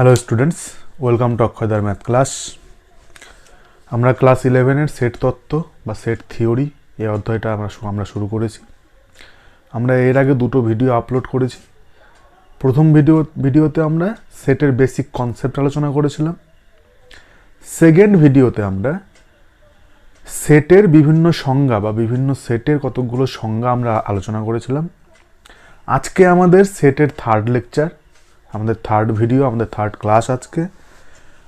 Hello students welcome to অক্ষয়দার math class আমরা class ইলেভেনের সেট তত্ত্ব বা সেট থিওরি এই অধ্যায়টা আমরা আমরা শুরু করেছি। আমরা এর আগে দুটো ভিডিও আপলোড করেছি। প্রথম ভিডিও ভিডিওতে আমরা সেটের বেসিক কনসেপ্ট আলোচনা করেছিলাম। সেকেন্ড ভিডিওতে আমরা সেটের বিভিন্ন সংজ্ঞা বা বিভিন্ন সেটের কতগুলো সংজ্ঞা আমরা আলোচনা করেছিলাম। আজকে আমাদের সেটের থার্ড লেকচার আমাদের থার্ড ভিডিও আমাদের থার্ড ক্লাস আজকে।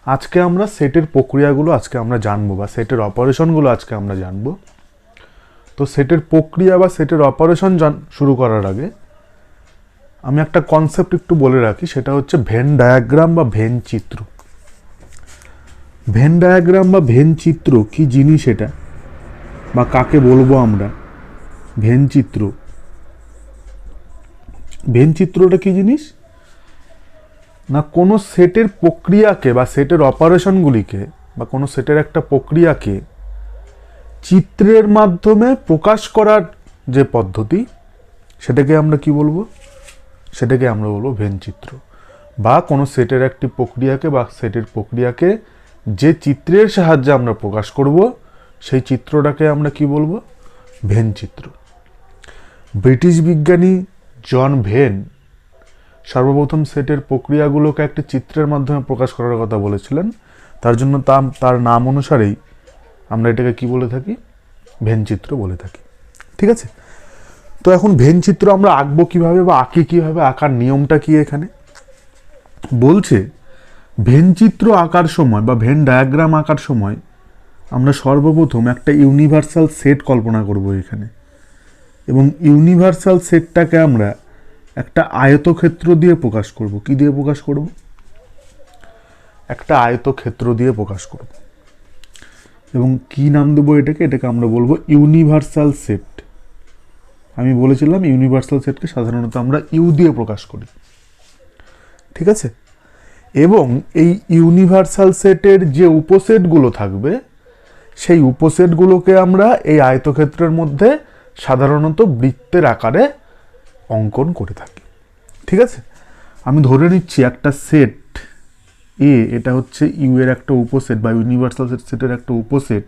আজকে আমরা সেটের প্রক্রিয়াগুলো আজকে আমরা জানব বা সেটের অপারেশনগুলো আজকে আমরা জানব। তো সেটের প্রক্রিয়া বা সেটের অপারেশন জান শুরু করার আগে আমি একটা কনসেপ্ট একটু বলে রাখি, সেটা হচ্ছে ভেন ডায়াগ্রাম বা ভেন চিত্র। ভেন ডায়াগ্রাম বা ভেন চিত্র কি জিনিস এটা? বা কাকে বলব আমরা? ভেন চিত্র। ভেন চিত্রটা কি জিনিস? না কোনো সেটের প্রক্রিয়াকে বা সেটের অপারেশনগুলিকে বা কোনো সেটের একটা প্রক্রিয়াকে চিত্রের মাধ্যমে প্রকাশ করার যে পদ্ধতি, সেটাকে আমরা কি বলব? সেটাকে আমরা বলব ভেনচিত্র বা কোনো সেটের একটি প্রক্রিয়াকে বা সেটের প্রক্রিয়াকে যে চিত্রের সাহায্যে আমরা প্রকাশ করব, সেই চিত্রটাকে আমরা কি বলব? ভেন চিত্র। ব্রিটিশ বিজ্ঞানী জন ভেন সর্বপ্রথম সেটের প্রক্রিয়াগুলোকে একটি চিত্রের মাধ্যমে প্রকাশ করার কথা বলেছিলেন। তার জন্য তার তার নাম অনুসারেই আমরা এটাকে কি বলে থাকি? ভেনচিত্র বলে থাকি। ঠিক আছে? তো এখন ভেনচিত্র আমরা আঁকবো কীভাবে বা আঁকি কীভাবে? আঁকার নিয়মটা কি এখানে? বলছে, ভেনচিত্র আঁকার সময় বা ভেন ডায়াগ্রাম আঁকার সময় আমরা সর্বপ্রথম একটা ইউনিভার্সাল সেট কল্পনা করব এখানে। এবং ইউনিভার্সাল সেটটাকে আমরা একটা আয়তক্ষেত্র দিয়ে প্রকাশ করব। কি দিয়ে প্রকাশ করব? একটা আয়তক্ষেত্র দিয়ে প্রকাশ করব। এবং কি নাম দেবো এটাকে? এটাকে আমরা বলব ইউনিভার্সাল সেট। আমি বলেছিলাম ইউনিভার্সাল সেটকে সাধারণত আমরা ইউ দিয়ে প্রকাশ করি। ঠিক আছে? এবং এই ইউনিভার্সাল সেটের যে উপসেটগুলো থাকবে, সেই উপসেটগুলোকে আমরা এই আয়তক্ষেত্রের মধ্যে সাধারণত বৃত্তের আকারে অঙ্কন করে থাকি। ঠিক আছে? আমি ধরে নিচ্ছি একটা সেট এ এটা হচ্ছে ইউ এর একটা উপসেট বা ইউনিভার্সাল সেট সেটের একটা উপসেট।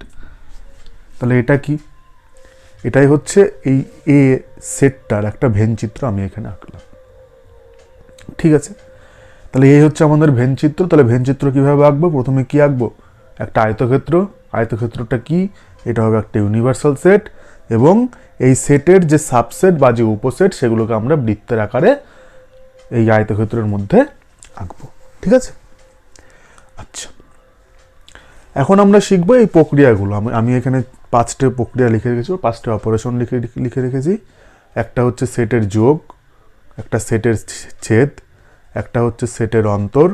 তাহলে এটা কি? এটাই হচ্ছে এই এ সেটটার একটা ভেনচিত্র আমি এখানে আঁকলাম। ঠিক আছে? তাহলে এই হচ্ছে আমাদের ভেনচিত্র। তাহলে ভেনচিত্র কীভাবে আঁকবো? প্রথমে কি আঁকবো? একটা আয়তক্ষেত্র। আয়তক্ষেত্রটা কি? এটা হবে একটা ইউনিভার্সাল সেট এবং এই সেটের যে সাবসেট বা যে উপসেট সেগুলোকে আমরা বৃত্তের আকারে এই আয়তক্ষেত্রের মধ্যে আঁকবো। ঠিক আছে? আচ্ছা। এখন আমরা শিখব এই প্রক্রিয়াগুলো। আমি আমি এখানে পাঁচটে প্রক্রিয়া লিখে রেখেছি পাঁচটা অপারেশন লিখে লিখে রেখেছি। একটা হচ্ছে সেটের যোগ, একটা সেটের ছেদ, একটা হচ্ছে সেটের অন্তর,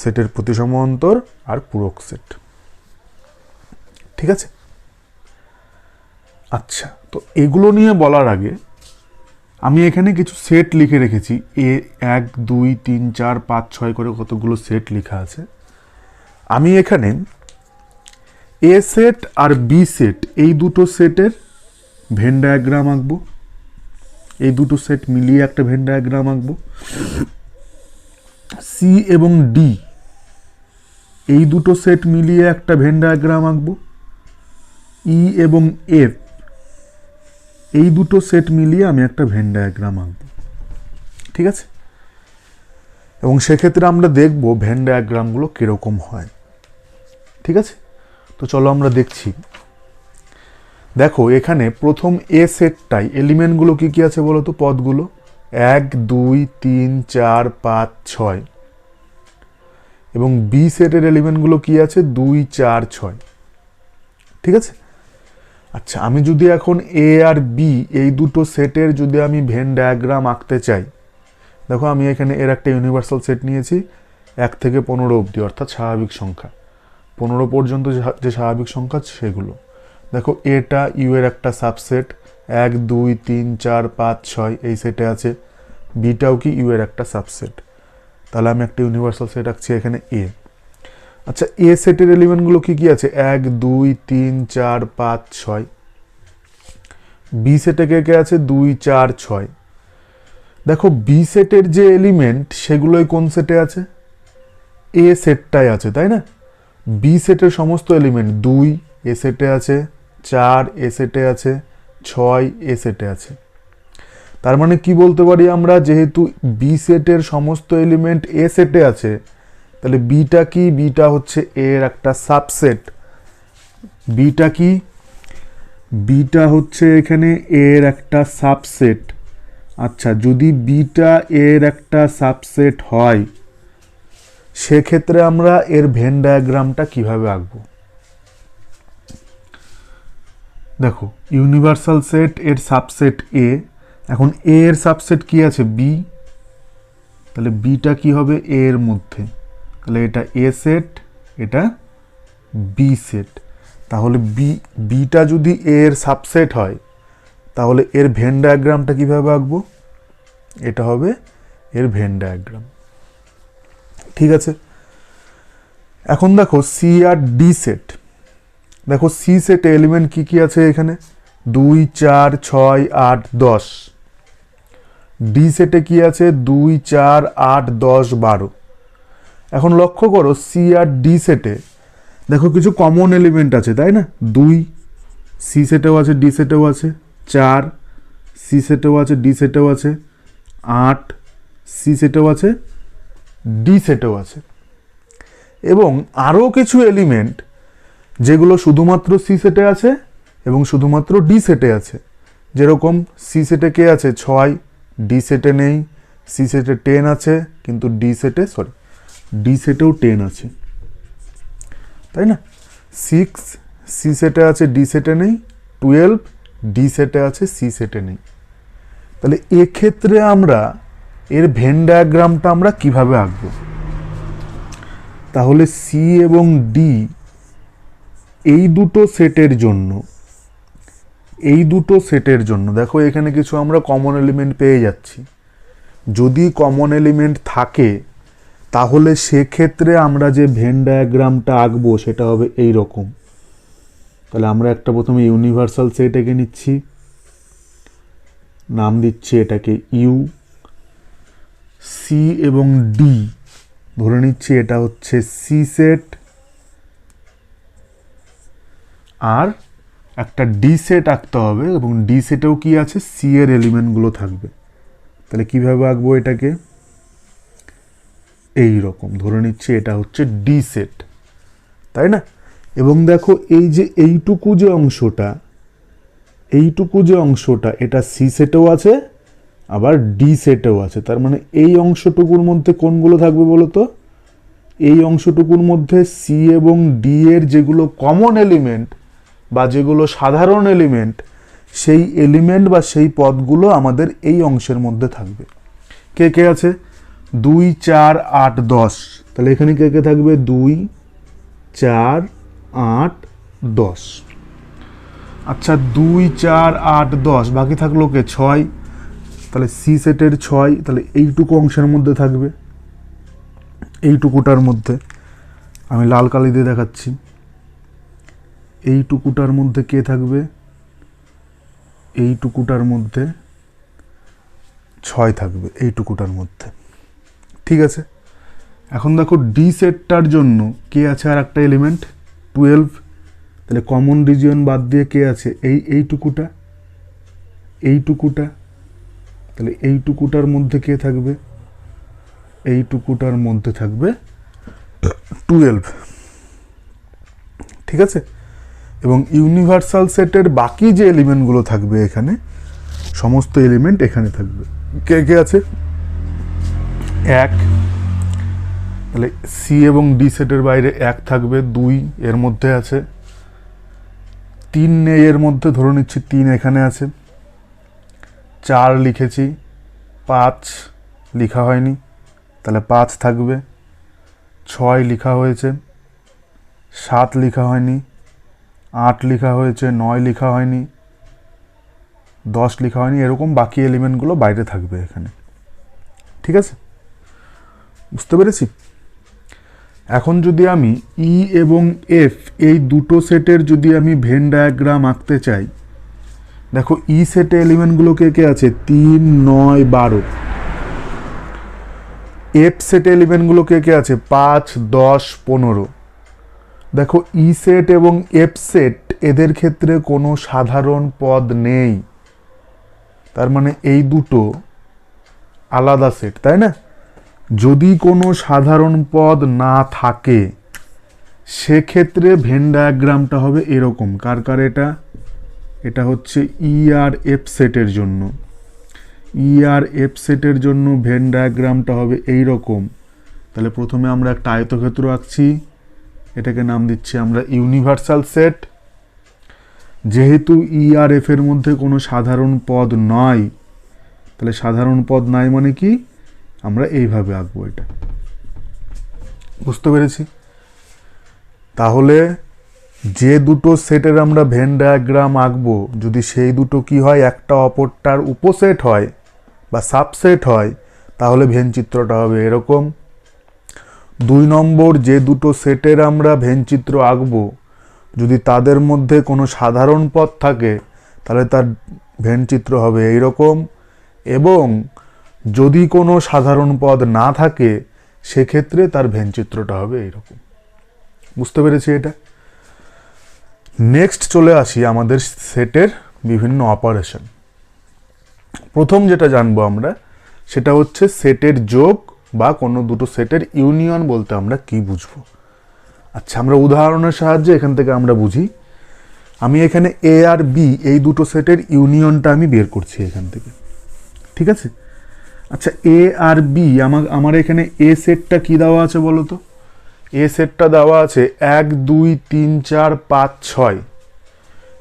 সেটের প্রতিসম অন্তর আর পূরক সেট। ঠিক আছে? আচ্ছা তো এগুলো নিয়ে বলার আগে আমি এখানে কিছু সেট লিখে রেখেছি। এ, এক, দুই, তিন, চার, পাঁচ, ছয় করে কতগুলো সেট লেখা আছে। আমি এখানে এ সেট আর বি সেট এই দুটো সেটের ভেন ডায়াগ্রাম আঁকবো। এই দুটো সেট মিলিয়ে একটা ভেন ডায়াগ্রাম আঁকবো। সি এবং ডি এই দুটো সেট মিলিয়ে একটা ভেন ডায়াগ্রাম আঁকবো। ই এবং এফ এই দুটো সেট মিলিয়ে আমি একটা ভেন ডায়াগ্রাম আঁকবো। ঠিক আছে? এবং সেক্ষেত্রে আমরা দেখব ভেন ডায়াগ্রামগুলো কীরকম হয়। ঠিক আছে? তো চলো আমরা দেখছি। দেখো, এখানে প্রথম এ সেটটাই এলিমেন্টগুলো কি কি আছে বলো তো পদগুলো? এক, দুই, তিন, চার, পাঁচ, ছয়। এবং বি সেটের এলিমেন্টগুলো কি আছে? দুই, চার, ছয়। ঠিক আছে? আচ্ছা আমি যদি এখন এ আর বি এই দুটো সেটের যদি আমি ভেন ডায়াগ্রাম আঁকতে চাই, দেখো আমি এখানে এর একটা ইউনিভার্সাল সেট নিয়েছি, এক থেকে পনেরো অবধি, অর্থাৎ স্বাভাবিক সংখ্যা। পনেরো পর্যন্ত যে স্বাভাবিক সংখ্যা সেগুলো। দেখো, এটা ইউ এর একটা সাবসেট এক, দুই, তিন, চার, পাঁচ, ছয়, এই সেটে আছে। বিটাও কি ইউ এর একটা সাবসেট তাহলে আমি একটা ইউনিভার্সাল সেট আঁকছি এখানে এ আচ্ছা এ সেটের এলিমেন্টগুলো কি কি আছে? এক, দুই, তিন, চার, পাঁচ, ছয়। বি সেটে কে কে আছে? দুই, চার, ছয়। দেখো বি সেটের যে এলিমেন্ট সেগুলোই কোন সেটে আছে? এ সেটটাই আছে, তাই না? বি সেটের সমস্ত এলিমেন্ট দুই এ সেটে আছে, চার এ সেটে আছে, ছয় এ সেটে আছে। তার মানে কি বলতে পারি আমরা? যেহেতু বি সেটের সমস্ত এলিমেন্ট এ সেটে আছে তাহলে বিটা কি? বিটা হচ্ছে এর একটা সাবসেট বিটা কি? বিটা হচ্ছে এখানে এর একটা সাবসেট আচ্ছা যদি বিটা এর একটা সাবসেট হয়, সেক্ষেত্রে আমরা এর ভেন ডায়াগ্রামটা কীভাবে আঁকবো? দেখো ইউনিভার্সাল সেট এর সাবসেট এ এখন এ এর সাবসেট কি আছে? বি তাহলে বিটা কি হবে? এ এর মধ্যে। তাহলে এটা এ সেট এটা বি সেট তাহলে বি বিটা যদি এর সাবসেট হয়, তাহলে এর ভেন ডায়াগ্রামটা কীভাবে আঁকবো? এটা হবে এর ভেন ডায়াগ্রাম ঠিক আছে? এখন দেখো সি আর ডি সেট দেখো সি সেটে এলিমেন্ট কি কি আছে এখানে? দুই, চার, ছয়, আট, দশ। ডি সেটে কি আছে? দুই, চার, আট, দশ, বারো। এখন লক্ষ্য করো সি আর ডি সেটে দেখো কিছু কমন এলিমেন্ট আছে, তাই না? দুই সি সেটেও আছে ডি সেটেও আছে, চার সি সেটেও আছে ডি সেটেও আছে, আট সি সেটেও আছে ডি সেটেও আছে। এবং আরও কিছু এলিমেন্ট যেগুলো শুধুমাত্র সি সেটে আছে এবং শুধুমাত্র ডি সেটে আছে। যেরকম সি সেটে কে আছে? ছয় ডি সেটে নেই সি সেটে টেন আছে, কিন্তু ডি সেটে সরি ডি সেটেও টেন আছে। তাই না? সিক্স সি সেটে আছে ডি সেটে নেই টুয়েলভ ডি সেটে আছে সি সেটে নেই। তাহলে এক্ষেত্রে আমরা এর ভেন ডায়াগ্রামটা আমরা কীভাবে আঁকবো? তাহলে সি এবং ডি এই দুটো সেটের জন্য, এই দুটো সেটের জন্য, দেখো এখানে কিছু আমরা কমন এলিমেন্ট পেয়ে যাচ্ছি। যদি কমন এলিমেন্ট থাকে তাহলে সেক্ষেত্রে আমরা যে ভেন ডায়াগ্রামটা আঁকবো সেটা হবে এই রকম তাহলে আমরা একটা প্রথমে ইউনিভার্সাল সেট এঁকে নিচ্ছি। নাম দিচ্ছি এটাকে ইউ সি এবং ডি ধরে নিচ্ছি এটা হচ্ছে সি সেট আর একটা ডি সেট আঁকতে হবে এবং ডি সেটেও কি আছে? সি এর এলিমেন্টগুলো থাকবে। তাহলে কীভাবে আঁকবো এটাকে? এই রকম ধরে নিচ্ছি এটা হচ্ছে ডি সেট তাই না? এবং দেখো এই যে এইটুকু যে অংশটা, এইটুকু যে অংশটা, এটা সি সেটেও আছে, আবার ডি সেটেও আছে। তার মানে এই অংশটুকুর মধ্যে কোনগুলো থাকবে বলো তো? এই অংশটুকুর মধ্যে সি এবং ডি এর যেগুলো কমন এলিমেন্ট বা যেগুলো সাধারণ এলিমেন্ট সেই এলিমেন্ট বা সেই পদগুলো আমাদের এই অংশের মধ্যে থাকবে। কে কে আছে? দুই, চার, আট, দশ। তাহলে এখানে কে কে থাকবে? দুই, চার, আট, দশ। আচ্ছা দুই, চার, আট, দশ। বাকি থাকল কে? ছয়। তাহলে সি সেটের ছয়। তাহলে এইটুকু অংশের মধ্যে থাকবে। এইটুকুটার মধ্যে। আমি লাল কালি দিয়ে দেখাচ্ছি। এইটুকুটার মধ্যে কে থাকবে? এইটুকুটার মধ্যে ছয় থাকবে। এইটুকুটার মধ্যে। ঠিক আছে। এখন দেখো ডি সেটটার জন্য কে আছে আর একটা এলিমেন্ট টুয়েলভ তাহলে কমন রিজিয়ন বাদ দিয়ে কে আছে? এই, এইটুকুটা। এইটুকুটা। তাহলে এইটুকুটার মধ্যে কে থাকবে? এইটুকুটার মধ্যে থাকবে টুয়েলভ ঠিক আছে? এবং ইউনিভার্সাল সেটের বাকি যে এলিমেন্টগুলো থাকবে এখানে, সমস্ত এলিমেন্ট এখানে থাকবে। কে কে আছে? এক, তাহলে সি এবং ডি সেটের বাইরে এক থাকবে, দুই এর মধ্যে আছে। তিন নেই এর মধ্যে ধরে নিচ্ছি তিন এখানে আছে। চার লিখেছি, পাঁচ লিখা হয়নি, তাহলে পাঁচ থাকবে। ছয় লিখা হয়েছে, সাত লিখা হয়নি, আট লেখা হয়েছে, নয় লিখা হয়নি, দশ লিখা হয়নি, এরকম বাকি এলিমেন্টগুলো বাইরে থাকবে এখানে। ঠিক আছে? বুঝতে পেরেছি? এখন যদি আমি ই এবং এফ এই দুটো সেটের যদি আমি ভেন ডায়াগ্রাম আঁকতে চাই, দেখো ই সেটে এলিমেন্টগুলো কে কে আছে? তিন, নয়, বারো। এফ সেট এলিমেন্টগুলো কে কে আছে? পাঁচ, দশ, পনেরো। দেখো ই সেট এবং এফ সেট এদের ক্ষেত্রে কোনো সাধারণ পদ নেই। তার মানে এই দুটো আলাদা সেট, তাই না? যদি কোনো সাধারণ পদ না থাকে, সেক্ষেত্রে ভেন ডায়াগ্রামটা হবে এরকম। কার কার এটা? এটা হচ্ছে ই আর এফ সেটের জন্য। ই আর এফ সেটের জন্য ভেন ডায়াগ্রামটা হবে এই রকম তাহলে প্রথমে আমরা একটা আয়তক্ষেত্র আঁকছি। এটাকে নাম দিচ্ছি আমরা ইউনিভার্সাল সেট যেহেতু ই আর এফ এর মধ্যে কোনো সাধারণ পদ নয় তাহলে সাধারণ পদ নাই মানে কি? আমরা এইভাবে আঁকবো এটা। বুঝতে পেরেছি? তাহলে যে দুটো সেটের আমরা ভেন ডায়াগ্রাম আঁকবো, যদি সেই দুটো কি হয়, একটা অপরটার উপসেট হয় বা সাবসেট হয়, তাহলে ভেন চিত্রটা হবে এরকম। দুই নম্বর যে দুটো সেটের আমরা ভেন চিত্র আঁকবো, যদি তাদের মধ্যে কোনো সাধারণ পথ থাকে, তাহলে তার ভেন চিত্র হবে এইরকম। এবং যদি কোনো সাধারণ পদ না থাকে, সেক্ষেত্রে তার ভেন চিত্রটা হবে এইরকম বুঝতে পেরেছি এটা? নেক্সট চলে আসি আমাদের সেটের বিভিন্ন অপারেশন প্রথম যেটা জানব আমরা, সেটা হচ্ছে সেটের যোগ বা কোনো দুটো সেটের ইউনিয়ন বলতে আমরা কি বুঝব? আচ্ছা আমরা উদাহরণের সাহায্যে এখান থেকে আমরা বুঝি। আমি এখানে এ আর বি এই দুটো সেটের ইউনিয়নটা আমি বের করছি এখান থেকে। ঠিক আছে? আচ্ছা এ আর বি আমার আমার এখানে এ সেটটা কি দেওয়া আছে বলো তো? এ সেটটা দেওয়া আছে এক, দুই, তিন, চার, পাঁচ, ছয়।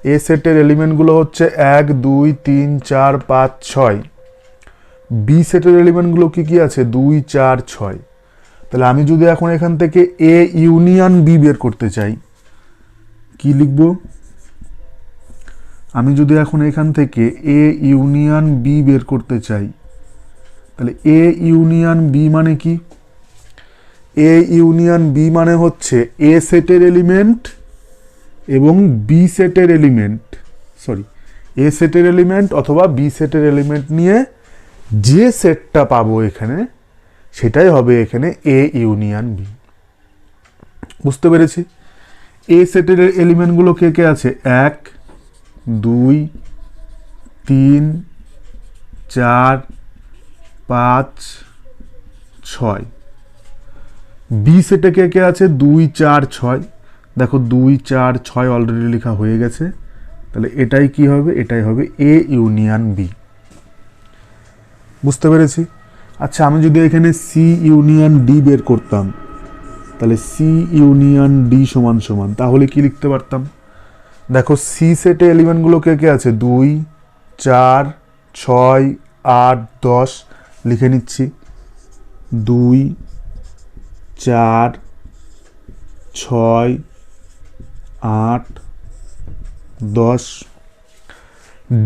এ সেটের এলিমেন্টগুলো হচ্ছে এক, দুই, তিন, চার, পাঁচ, ছয়। বি সেটের এলিমেন্টগুলো কি কি আছে? দুই, চার, ছয়। তাহলে আমি যদি এখন এখান থেকে এ ইউনিয়ন বি বের করতে চাই, কি লিখব? আমি যদি এখন এখান থেকে এ ইউনিয়ন বি বের করতে চাই তাহলে এ ইউনিয়ন বি মানে কি? এ ইউনিয়ন বি মানে হচ্ছে এ সেটের এলিমেন্ট এবং বি সেটের এলিমেন্ট সরি এ সেটের এলিমেন্ট অথবা বি সেটের এলিমেন্ট নিয়ে যে সেটটা পাবো এখানে, সেটাই হবে এখানে এ ইউনিয়ন বি বুঝতে পেরেছি? এ সেটের এলিমেন্টগুলো কে কে আছে? এক, দুই, তিন, চার পাঁচ, ছয়। বি সেটে কে কে আছে? দুই, চার, ছয়। দেখো, দুই, চার, ছয় অলরেডি লেখা হয়ে গেছে। তাহলে এটাই কি হবে? এটাই হবে এ ইউনিয়ন বি বুঝতে পেরেছি? আচ্ছা আমি যদি এখানে সি ইউনিয়ন ডি বের করতাম, তাহলে সি ইউনিয়ন ডি সমান সমান, তাহলে কি লিখতে পারতাম? দেখো সি সেটে এলিমেন্টগুলো কে কে আছে? দুই, চার, ছয়, আট, দশ লিখে নিচ্ছি। দুই, চার, ছয়, আট, দশ।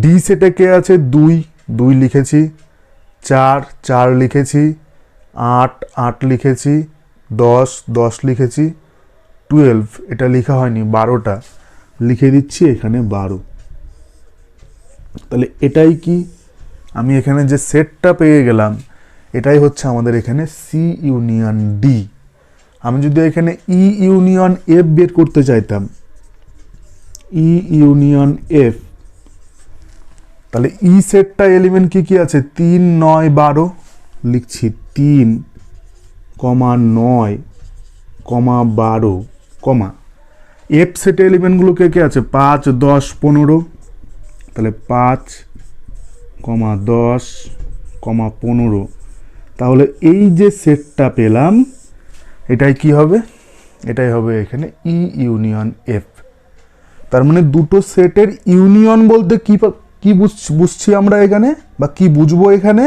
ডি সেটে কে আছে? দুই। দুই লিখেছি। চার চার লিখেছি। আট আট লিখেছি। দশ দশ লিখেছি। টুয়েলভ, এটা লেখা হয়নি, বারোটা। লিখে দিচ্ছি এখানে বারো। তাহলে এটাই কি? আমি এখানে যে সেটটা পেয়ে গেলাম, এটাই হচ্ছে আমাদের এখানে সি ইউনিয়ন ডি আমি যদি এখানে ই ইউনিয়ন এফ বের করতে চাইতাম ই ইউনিয়ন এফ তাহলে ই সেটটা এলিমেন্ট কি কি আছে? তিন, নয়, বারো, লিখছি তিন, কমা নয়, কমা বারো, কমা। এফ সেট এলিমেন্টগুলো কে কে আছে? পাঁচ, দশ, পনেরো, তাহলে পাঁচ কমা দশ, কমা পনেরো। তাহলে এই যে সেটটা পেলাম, এটাই কি হবে? এটাই হবে এখানে ই ইউনিয়ন এফ তার মানে দুটো সেটের ইউনিয়ন বলতে কি কি বুঝছি আমরা এখানে? বা কি বুঝব এখানে?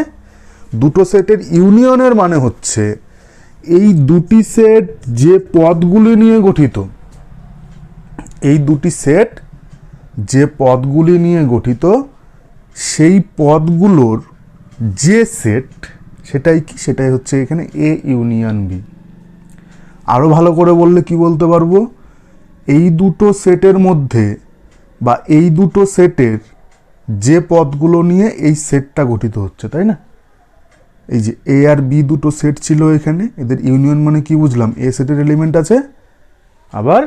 দুটো সেটের ইউনিয়নের মানে হচ্ছে, এই দুটি সেট যে পদগুলি নিয়ে গঠিত, এই দুটি সেট যে পদগুলি নিয়ে গঠিত সেই পদগুলোর যে সেট সেটাই কি? সেটাই হচ্ছে এখানে এ ইউনিয়ন বি আরও ভালো করে বললে কি বলতে পারব? এই দুটো সেটের মধ্যে বা এই দুটো সেটের যে পদগুলো নিয়ে এই সেটটা গঠিত হচ্ছে, তাই না? এই যে এ আর বি দুটো সেট ছিল এখানে, এদের ইউনিয়ন মানে কি বুঝলাম? এ সেটের এলিমেন্ট আছে, আবার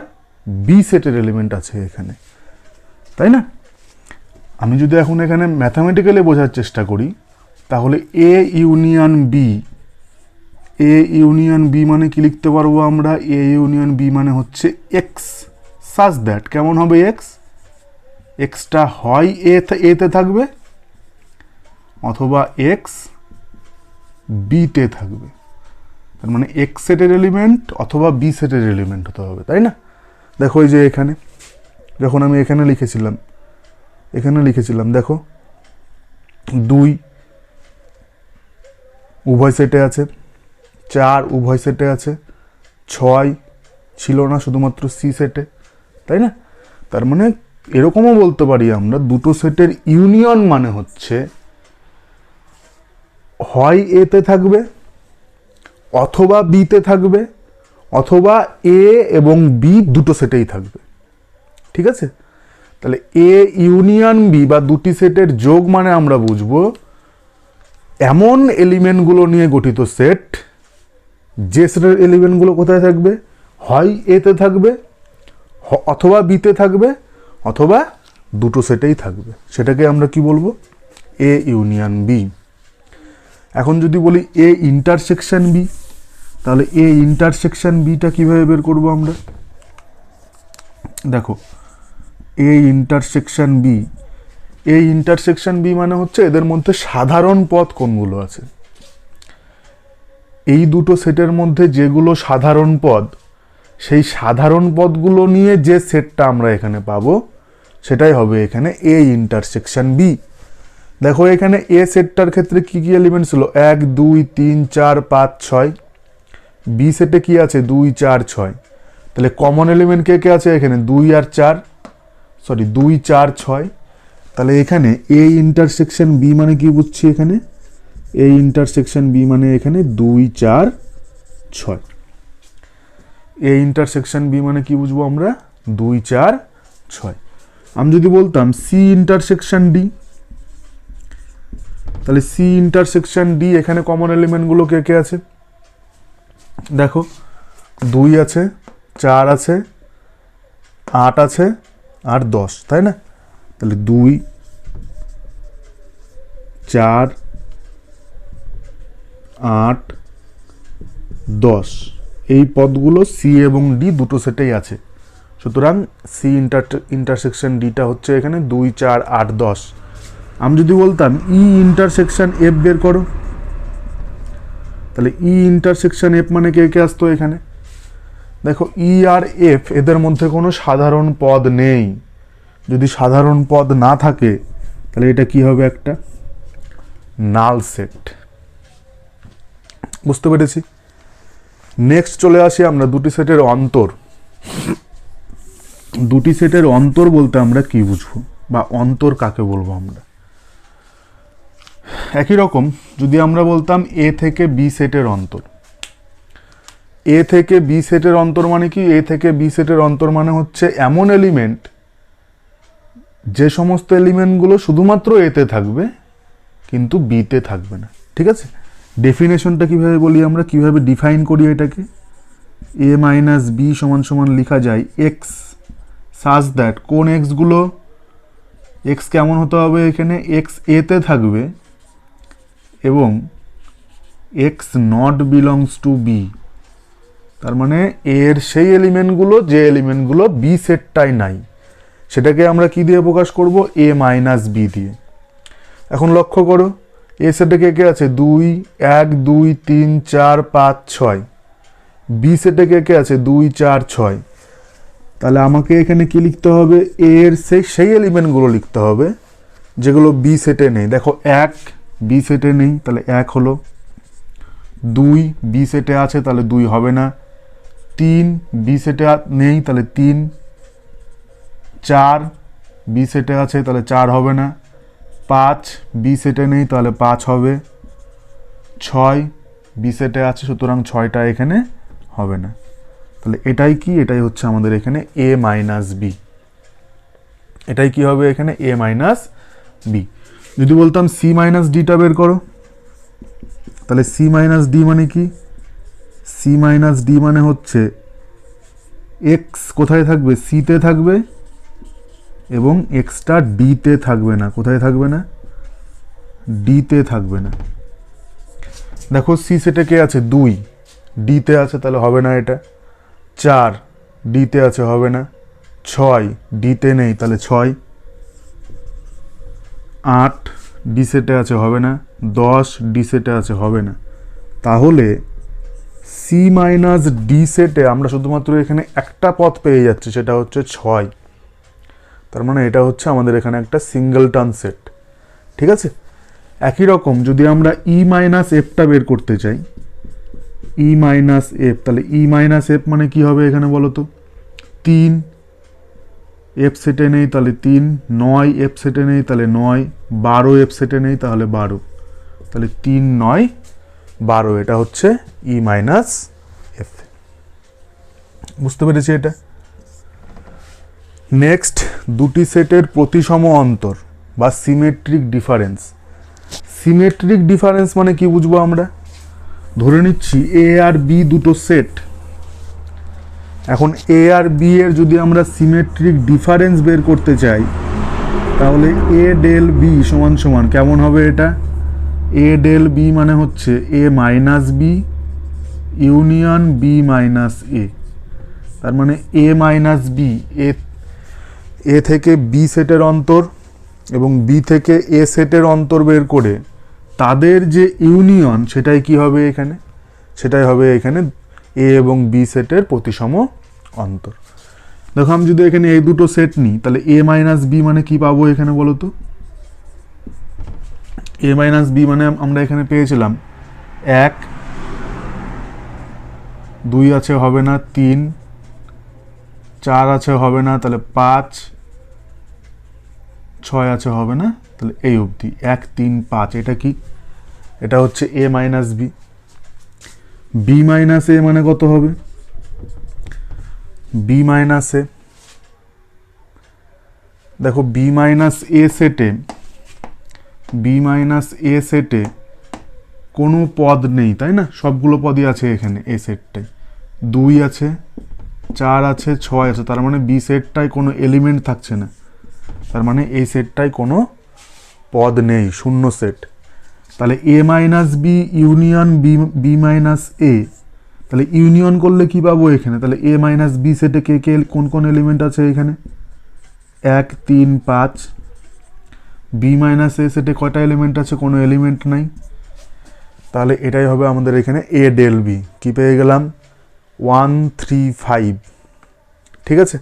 বি সেটের এলিমেন্ট আছে এখানে, তাই না? আমি যদি এখন এখানে ম্যাথামেটিক্যালি বোঝার চেষ্টা করি, তাহলে A union B A union B মানে কি লিখতে পারব আমরা? এ ইউনিয়ন বি মানে হচ্ছে এক্স সাজ দ্যাট কেমন হবে এক্স এক্সটা হয় এ এতে থাকবে, অথবা এক্স বিতে থাকবে। তার মানে এক্স সেটের এলিমেন্ট অথবা বি সেটের এলিমেন্ট হতে হবে, তাই না? দেখো এই যে এখানে, যখন আমি এখানে লিখেছিলাম এখানে লিখেছিলাম, দেখো, দুই উভয় সেটে আছে, চার উভয় সেটে আছে, ছয় ছিল না শুধুমাত্র সি সেটে, তাই না? তার মানে এরকমও বলতে পারি আমরা, দুটো সেটের ইউনিয়ন মানে হচ্ছে হয় এতে থাকবে, অথবা বিতে থাকবে, অথবা এ এবং বি দুটো সেটেই থাকবে, ঠিক আছে? তাহলে এ ইউনিয়ন বি বা দুটি সেটের যোগ মানে আমরা বুঝব এমন এলিমেন্টগুলো নিয়ে গঠিত সেট যে সেটের এলিমেন্টগুলো কোথায় থাকবে? হয় এতে থাকবে অথবা বিতে থাকবে, অথবা দুটো সেটেই থাকবে। সেটাকে আমরা কি বলব? এ ইউনিয়ন বি এখন যদি বলি এ ইন্টারসেকশন বি তাহলে এ ইন্টারসেকশন বিটা কীভাবে বের করব আমরা? দেখো এ ইন্টারসেকশন বি এই ইন্টারসেকশন বি মানে হচ্ছে এদের মধ্যে সাধারণ পথ কোনগুলো আছে? এই দুটো সেটের মধ্যে যেগুলো সাধারণ পদ সেই সাধারণ পদগুলো নিয়ে যে সেটটা আমরা এখানে পাবো, সেটাই হবে এখানে এ ইন্টারসেকশন বি দেখো এখানে এ সেটটার ক্ষেত্রে কি কী এলিমেন্ট ছিল? এক, দুই, তিন, চার, পাঁচ, ছয়। বি সেটে কি আছে? দুই, চার, ছয়। তাহলে কমন এলিমেন্ট কে কে আছে এখানে? দুই আর চার। সরি, দুই, চার, ছয়। তাহলে এখানে এ ইন্টারসেকশন বি মানে কি বুঝছি এখানে? এ ইন্টারসেকশন বি মানে এখানে দুই, চার, ছয়। এ ইন্টারসেকশন বি মানে কি বুঝব আমরা? দুই, চার, ছয়। আমি যদি বলতাম সি ইন্টারসেকশন ডি তাহলে সি ইন্টারসেকশন ডি এখানে কমন এলিমেন্টগুলো কে কে আছে? দেখো, দুই আছে, চার আছে, আট আছে আর দশ, তাই না? তাহলে দুই, চার, আট, দশ। এই পদগুলো সি এবং ডি দুটো সেটেই আছে। সুতরাং সি ইন্টার ইন্টারসেকশন ডিটা হচ্ছে এখানে দুই, চার, আট, দশ। আমি যদি বলতাম ই ইন্টারসেকশন এফ বের করো, তাহলে ই ইন্টারসেকশন এফ মানে কে কে আসতো এখানে? দেখো ই আর এফ এদের মধ্যে কোনো সাধারণ পদ নেই। যদি সাধারণ পদ না থাকে, তাহলে এটা কি হবে একটা? Null set. বুঝতে পেরেছি? নেক্সট চলে আসি আমরা দুটি সেটের অন্তর। দুটি সেটের অন্তর বলতে আমরা কি বুঝব? বা অন্তর কাকে বলব আমরা? একই রকম, যদি আমরা বলতাম এ থেকে বি সেটের অন্তর। এ থেকে বি সেটের অন্তর মানে কি? এ থেকে বি সেটের অন্তর মানে হচ্ছে এমন এলিমেন্ট যে সমস্ত এলিমেন্টগুলো শুধুমাত্র এতে থাকবে, কিন্তু বিতে থাকবে না। ঠিক আছে? ডেফিনেশনটা কীভাবে বলি আমরা? কীভাবে ডিফাইন করি এটাকে? এ মাইনাস বি সমান সমান লেখা যায় এক্স সাজ দ্যাট কোন এক্সগুলো এক্স কেমন হতে হবে এখানে? এক্স এতে থাকবে এবং X not belongs to B তার মানে এর সেই এলিমেন্টগুলো যে এলিমেন্টগুলো বি সেটটাই নাই, সেটাকে আমরা কি দিয়ে প্রকাশ করব? এ মাইনাস বি দিয়ে। এখন লক্ষ্য করো এ সেটে কে কে আছে? দুই, এক, দুই, তিন, চার, পাঁচ, ছয়। বি সেটে কে কে আছে? দুই, চার, ছয়। তাহলে আমাকে এখানে কি লিখতে হবে? এর সেই সেই এলিমেন্টগুলো লিখতে হবে, যেগুলো বি সেটে নেই। দেখো, এক বি সেটে নেই, তাহলে এক হলো। দুই বি সেটে আছে, তাহলে দুই হবে না। তিন বি সেটে নেই, তাহলে তিন, চার বি সেটে আছে, তাহলে চার হবে না। পাঁচ বি সেটে নেই, তাহলে পাঁচ হবে। ছয় বি সেটে আছে, সুতরাং ছয়টা এখানে হবে না। তাহলে এটাই কি? এটাই হচ্ছে আমাদের এখানে এ মাইনাস বি এটাই কি হবে এখানে? এ মাইনাস বি যদি বলতাম সি মাইনাস ডিটা বের করো, তাহলে সি মাইনাস ডি মানে কি? সি মাইনাস ডি মানে হচ্ছে এক্স কোথায় থাকবে? সিতে থাকবে এবং এক্সটা ডিতে থাকবে না। কোথায় থাকবে না? ডিতে থাকবে না। দেখো সি সেটে কে আছে? দুই। ডিতে আছে তাহলে হবে না এটা। চার। ডিতে আছে হবে না। ছয়। ডিতে নেই তাহলে ছয়। আট। ডি সেটে আছে হবে না। দশ। ডি সেটে আছে হবে না। তাহলে সি মাইনাস ডি সেটে আমরা শুধুমাত্র এখানে একটা পথ পেয়ে যাচ্ছি, সেটা হচ্ছে ছয়। তার মানে এটা হচ্ছে আমাদের এখানে একটা সিঙ্গেল টার্ন সেট ঠিক আছে? একই রকম যদি আমরা ই মাইনাস এফটা বের করতে চাই ই মাইনাস এফ তাহলে ই মাইনাস এফ মানে কি হবে এখানে বলো তো? তিন এফ সেটে নেই, তাহলে তিন, নয় এফ সেটে নেই, তাহলে নয়, বারো এফ সেটে নেই, তাহলে বারো। তাহলে তিন, নয় বারো, এটা হচ্ছে ই মাইনাস এফ বুঝতে পেরেছি এটা? নেক্সট দুটি সেটের প্রতিসম অন্তর বা সিমেট্রিক ডিফারেন্স সিমেট্রিক ডিফারেন্স মানে কি বুঝব আমরা? ধরে নিচ্ছি এ আর বি দুটো সেট এখন এ আর বি এর যদি আমরা সিমেট্রিক ডিফারেন্স বের করতে চাই, তাহলে এ ডেল বি সমান সমান, কেমন হবে এটা? এ ডেল বি মানে হচ্ছে A minus B union B minus A তার মানে এ মাইনাস বি এ এ থেকে বি সেটের অন্তর এবং বি থেকে এ সেটের অন্তর বের করে তাদের যে ইউনিয়ন সেটাই কি হবে এখানে? সেটাই হবে এখানে এ এবং বি সেটের প্রতিসম অন্তর। দেখো, আমি যদি এখানে এই দুটো সেট নিই, তাহলে এ মাইনাস বি মানে কি পাবো এখানে বলো তো? এ মাইনাস বি মানে আমরা এখানে পেয়েছিলাম এক, দুই আছে হবে না তিন, চার আছে হবে না তাহলে পাঁচ, ছয় আছে হবে না তাহলে এই অবধি। এক, তিন, পাঁচ, এটা কি? এটা হচ্ছে A minus B B minus A মানে কত হবে? বি মাইনাস এ দেখো বি মাইনাস এ সেটে বি মাইনাস এ সেটে কোনো পদ নেই, তাই না? সবগুলো পদই আছে এখানে এ সেটটাই দুই আছে, চার আছে, ছয় আছে, তার মানে বি সেটটায় কোনো এলিমেন্ট থাকছে না। তার মানে এই সেটটায় কোনো পদ নেই, শূন্য সেট তাহলে A minus B union B B minus A তাহলে ইউনিয়ন করলে কি পাবো এখানে? তাহলে এ মাইনাস বি সেটে কে কে, কোন কোন এলিমেন্ট আছে এখানে? এক, তিন, পাঁচ বি মাইনাস এ সেটে কয়টা এলিমেন্ট আছে? কোনো এলিমেন্ট নাই। তাহলে এটাই হবে আমাদের এখানে এ ডেল বি কী পেয়ে গেলাম? ওয়ান থ্রি ফাইভ ঠিক আছে?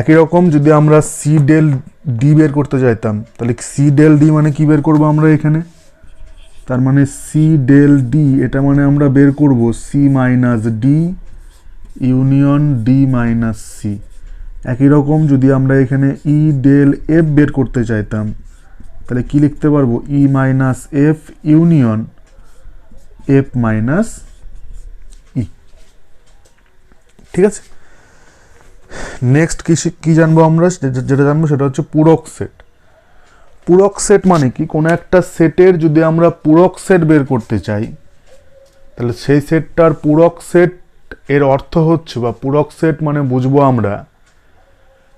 একই রকম যদি আমরা সি ডেল ডি বের করতে চাইতাম তাহলে সি ডেল ডি মানে কি বের করব আমরা এখানে? তার মানে সি ডেল ডি এটা মানে আমরা বের করব C minus D union D minus C একই রকম যদি আমরা এখানে ই ডেল এফ বের করতে চাইতাম, তাহলে কি লিখতে পারব? E minus F union F minus E ঠিক আছে? নেক্সট কি কি জানব আমরা? যেটা জানব সেটা হচ্ছে পূরক সেট পূরক সেট মানে কি? কোনো একটা সেটের যদি আমরা পূরক সেট বের করতে চাই, তাহলে সেই সেটটার পূরক সেট এর অর্থ হচ্ছে বা পূরক সেট মানে বুঝব আমরা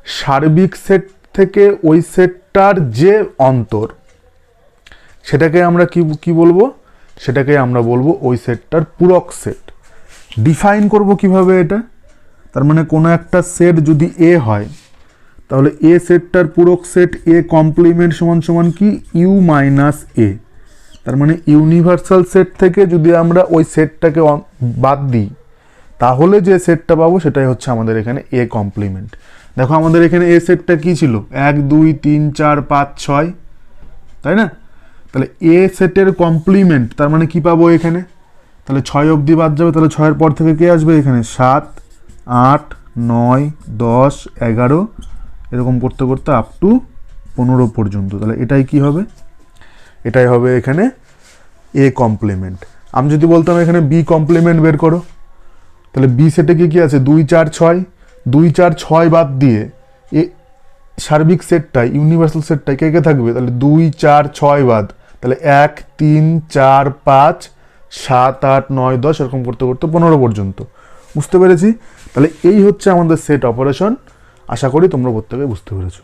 সার্বিক সেট থেকে ওই সেটটার যে অন্তর, সেটাকে আমরা কি কি বলব? সেটাকে আমরা বলব ওই সেটটার পূরক সেট। ডিফাইন করব কীভাবে এটা? তার মানে কোনো একটা সেট যদি এ হয়, তাহলে এ সেটটার পূরক সেট এ কমপ্লিমেন্ট সমান সমান কি? ইউ মাইনাস এ তার মানে ইউনিভার্সাল সেট থেকে যদি আমরা ওই সেটটাকে বাদ দিই, তাহলে যে সেটটা পাবো সেটাই হচ্ছে আমাদের এখানে এ কমপ্লিমেন্ট দেখো আমাদের এখানে এ সেটটা কি ছিল? এক, দুই, তিন, চার, পাঁচ, ছয়। তাই না? তাহলে এ সেটের কমপ্লিমেন্ট তার মানে কি পাবো এখানে? তাহলে ছয় অবধি বাদ যাবে, তাহলে ছয়ের পর থেকে কে আসবে এখানে? সাত, আট, নয়, দশ, এগারো, এরকম করতে করতে আপ টু পনেরো পর্যন্ত। তাহলে এটাই কি হবে? এটাই হবে এখানে এ কমপ্লিমেন্ট আমি যদি বলতাম এখানে বি কমপ্লিমেন্ট বের করো, তাহলে বি সেটে কি কি আছে? দুই, চার, ছয়। দুই, চার, ছয় বাদ দিয়ে এ সার্বিক সেটটাই ইউনিভার্সাল সেটটাই কে কে থাকবে? তাহলে দুই, চার, ছয় বাদ। তাহলে এক, তিন, চার, পাঁচ, সাত, আট, নয়, দশ, এরকম করতে করতে পনেরো পর্যন্ত। বুঝতে পেরেছি? তাহলে এই হচ্ছে আমাদের সেট অপারেশন। আশা করি তোমরা প্রত্যেকে বুঝতে পেরেছ।